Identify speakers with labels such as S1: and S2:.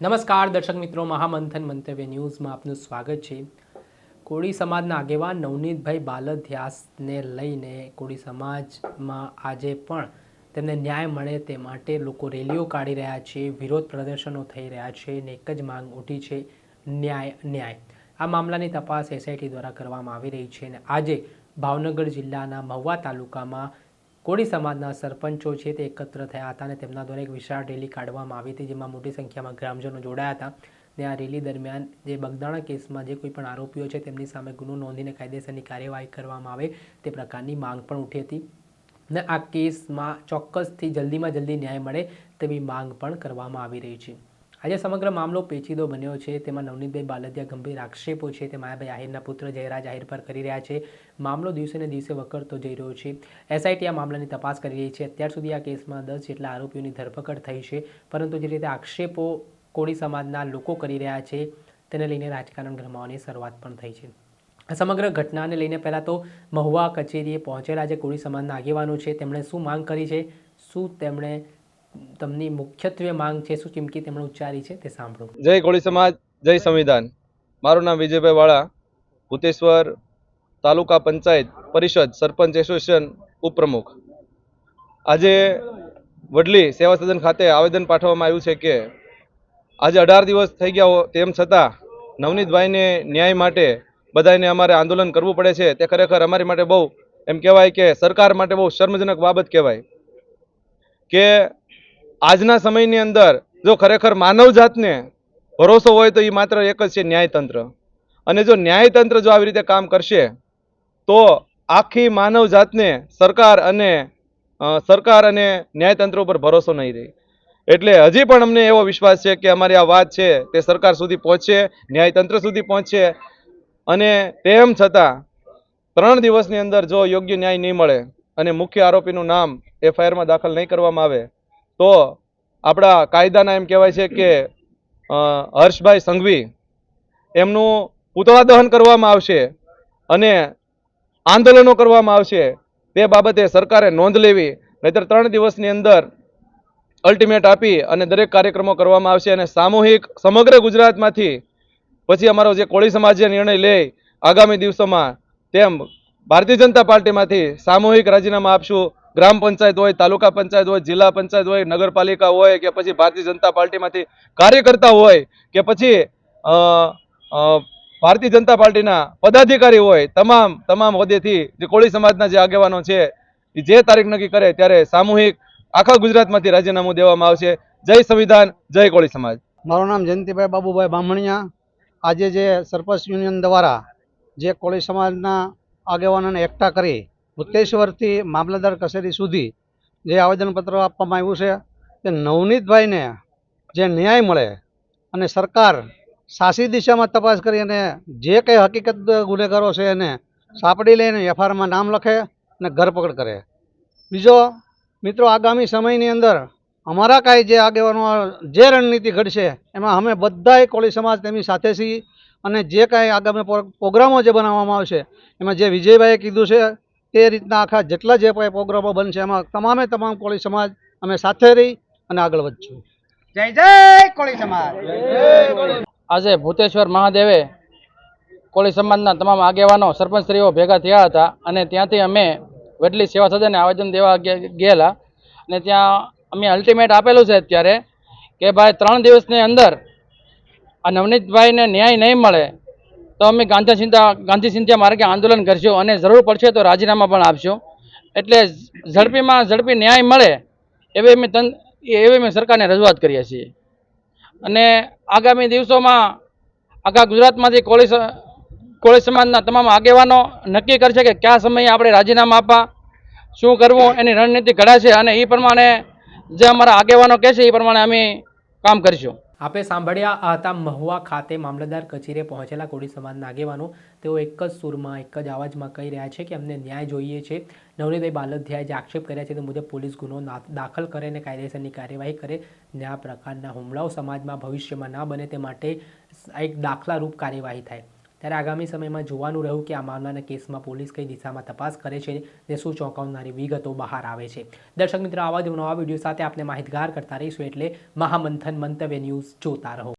S1: નમસ્કાર, દર્શક મિત્રો. મહામંથન મંતવ્ય ન્યૂઝમાં આપનું સ્વાગત છે. કોળી સમાજના આગેવાન નવનીતભાઈ બાલધ્યાસને લઈને કોળી સમાજમાં આજે પણ તેમને ન્યાય મળે તે માટે લોકો રેલીઓ કાઢી રહ્યા છે, વિરોધ પ્રદર્શનો થઈ રહ્યા છે અને એક જ માંગ ઉઠી છે, ન્યાય ન્યાય. આ મામલાની તપાસ એસઆઈટી દ્વારા કરવામાં આવી રહી છે અને આજે ભાવનગર જિલ્લાના મહુવા તાલુકામાં કોળી સમાજના સરપંચો છે તે એકત્ર થયા હતા અને તેમના દ્વારા એક વિશાળ રેલી કાઢવામાં આવી હતી જેમાં મોટી સંખ્યામાં ગ્રામજનો જોડાયા હતા. ને આ રેલી દરમિયાન જે બગદાણા કેસમાં જે કોઈ પણ આરોપીઓ છે તેમની સામે ગુનો નોંધીને કાયદેસરની કાર્યવાહી કરવામાં આવે તે પ્રકારની માંગ પણ ઉઠી હતી. ને આ કેસમાં ચોક્કસથી જલ્દીમાં જલ્દી ન્યાય મળે તેવી માંગ પણ કરવામાં આવી રહી છે. આજે સમગ્ર મામલો પેચીદો બન્યો છે. તેમાં નવનીતભાઈ બાલદિયા ગંભીર આક્ષેપો છે તે માયાભાઈ આહિરના પુત્ર જયરાજ આહિર પર કરી રહ્યા છે. મામલો દિવસે ને દિવસે વકરતો જઈ રહ્યો છે. એસઆઈટી આ મામલાની તપાસ કરી રહી છે. અત્યાર સુધી આ કેસમાં દસ જેટલા આરોપીઓની ધરપકડ થઈ છે. પરંતુ જે રીતે આક્ષેપો કોળી સમાજના લોકો કરી રહ્યા છે, તેને લઈને રાજકારણ ગરમાવાની શરૂઆત પણ થઈ છે. સમગ્ર ઘટનાને લઈને પહેલાં તો મહુવા કચેરીએ પહોંચેલા જે કોળી સમાજના આગેવાનો છે, તેમણે શું માંગ કરી છે? શું તેમણે તમની મુખ્યત્વે માંગ છે શું? ચીમકી તેમણે ઉચ્ચારી છે, તે સાંભળો.
S2: જય કોળી સમાજ, જય સંવિધાન. મારું નામ વિજયભાઈ વાળા, ભૂતેશ્વર તાલુકા પંચાયત, પરિષદ, સરપંચ એસોસિએશન, ઉપપ્રમુખ. આજે વડલી સેવા સદન ખાતે આવેદન પાઠવવામાં આવ્યું છે કે આજે અઢાર દિવસ થઈ ગયા તેમ છતાં નવનીતભાઈને ન્યાય માટે બધાને અમારે આંદોલન કરવું પડે છે. તે ખરેખર અમારી માટે બહુ, એમ કહેવાય કે સરકાર માટે બહુ શર્મજનક બાબત કહેવાય. કે આજના સમયની અંદર જો ખરેખર માનવજાતને ભરોસો હોય તો એ માત્ર એક જ છે ન્યાયતંત્ર. અને જો ન્યાયતંત્ર જો આવી રીતે કામ કરશે, તો આખી માનવજાતને સરકાર અને સરકાર અને ન્યાયતંત્ર ઉપર ભરોસો નહીં રહે. એટલે હજી પણ અમને એવો વિશ્વાસ છે કે અમારી આ વાત છે તે સરકાર સુધી પહોંચશે, ન્યાયતંત્ર સુધી પહોંચશે. અને તેમ છતાં ત્રણ દિવસની અંદર જો યોગ્ય ન્યાય નહીં મળે અને મુખ્ય આરોપીનું નામ એફઆઈઆરમાં દાખલ નહીં કરવામાં આવે તો આપણા કાયદાના એમ કહેવાય છે કે હર્ષભાઈ સંઘવી એમનું પુતળા દહન કરવામાં આવશે અને આંદોલનો કરવામાં આવશે. તે બાબતે સરકારે નોંધ લેવી, નહીતર ત્રણ દિવસની અંદર અલ્ટિમેટ આપી અને દરેક કાર્યક્રમો કરવામાં આવશે અને સામૂહિક સમગ્ર ગુજરાતમાંથી, પછી અમારો જે કોળી સમાજે નિર્ણય લે આગામી દિવસોમાં તેમ ભારતીય જનતા પાર્ટીમાંથી સામૂહિક રાજીનામા આપશું. ગ્રામ પંચાયત હોય, તાલુકા પંચાયત હોય, જિલ્લા પંચાયત હોય, નગરપાલિકા હોય કે પછી ભારતીય જનતા પાર્ટીમાંથી કાર્યકર્તા હોય કે પછી ભારતીય જનતા પાર્ટીના પદાધિકારી હોય, તમામ તમામ હોદ્દેથી જે કોળી સમાજના જે આગેવાનો છે, એ જે તારીખ નક્કી કરે ત્યારે સામૂહિક આખા ગુજરાતમાંથી રાજીનામું દેવામાં આવશે. જય સંવિધાન, જય કોળી સમાજ.
S3: મારું નામ જયંતિભાઈ બાબુભાઈ બામણિયા. આજે જે સરપંચ યુનિયન દ્વારા જે કોળી સમાજના આગેવાનોને એકઠા કરી ભૂતેશ્વરથી મામલતદાર કચેરી સુધી જે આવેદનપત્ર આપવામાં આવ્યું છે કે નવનીતભાઈને જે ન્યાય મળે અને સરકાર સાચી દિશામાં તપાસ કરી અને જે કંઈ હકીકત ગુનેગારો છે એને સાપડી લઈને એફઆઈઆરમાં નામ લખે અને ધરપકડ કરે. બીજો, મિત્રો, આગામી સમયની અંદર અમારા કાંઈ જે આગેવાનો જે રણનીતિ ઘડશે એમાં અમે બધાય કોળી સમાજ તેમની સાથે છીએ અને જે કાંઈ આગામી પ્રો- પ્રોગ્રામો જે બનાવવામાં આવશે એમાં જે વિજયભાઈએ કીધું છે તે રીતના આખા જેટલા જે પ્રોગ્રામો બનશે એમાં તમામે તમામ કોળી સમાજ અમે સાથે રહી અને આગળ વધશું. જય જય કોળી સમાજ.
S4: આજે ભૂતેશ્વર મહાદેવે કોળી સમાજના તમામ આગેવાનો સરપંચશ્રીઓ ભેગા થયા હતા અને ત્યાંથી અમે વડલી સેવા સદને આવેદન દેવા ગયેલા. અને ત્યાં અમે અલ્ટિમેટ આપેલું છે અત્યારે કે ભાઈ ત્રણ દિવસની અંદર આ નવનીતભાઈને ન્યાય નહીં મળે તો અમે ગાંધી ચિંતા ગાંધી ચિંતા માર્ગે આંદોલન કરશું અને જરૂર પડશે તો રાજીનામા પણ આપશું. એટલે ઝડપીમાં ઝડપી ન્યાય મળે એવી અમે તન એવી અમે સરકારને રજૂઆત કરીએ છીએ. અને આગામી દિવસોમાં આખા ગુજરાતમાંથી કોળી કોળી સમાજના તમામ આગેવાનો નક્કી કરશે કે કયા સમયે આપણે રાજીનામા આપવા, શું કરવું, એની રણનીતિ ઘડાશે અને એ પ્રમાણે જે અમારા આગેવાનો કહેશે એ પ્રમાણે અમે કામ કરીશું.
S1: આપે સાંભળ્યા હતા મહુવા ખાતે મામલતદાર કચેરીએ પહોંચેલા કોળી સમાજના આગેવાનો. તેઓ એક જ સુરમાં, એક જ અવાજમાં કહી રહ્યા છે કે અમને ન્યાય જોઈએ છે. નવનીતભાઈ બાલધ્યાએ જે આક્ષેપ કર્યા છે તે મુજબ પોલીસ ગુનો દાખલ કરે અને કાયદેસરની કાર્યવાહી કરે. ને આ પ્રકારના હુમલાઓ સમાજમાં ભવિષ્યમાં ના બને તે માટે એક દાખલારૂપ કાર્યવાહી થાય. ત્યારે આગામી સમયમાં જોવાનું રહ્યું કે આ મામલાના કેસમાં પોલીસ કઈ દિશામાં તપાસ કરે છે ને શું ચોંકાવનારી વિગતો બહાર આવે છે. દર્શક મિત્રો, આવા જ નવા વીડિયો સાથે આપને માહિતગાર કરતા રહીશું એટલે મહામંથન મંતવ્ય ન્યૂઝ જોતા રહો.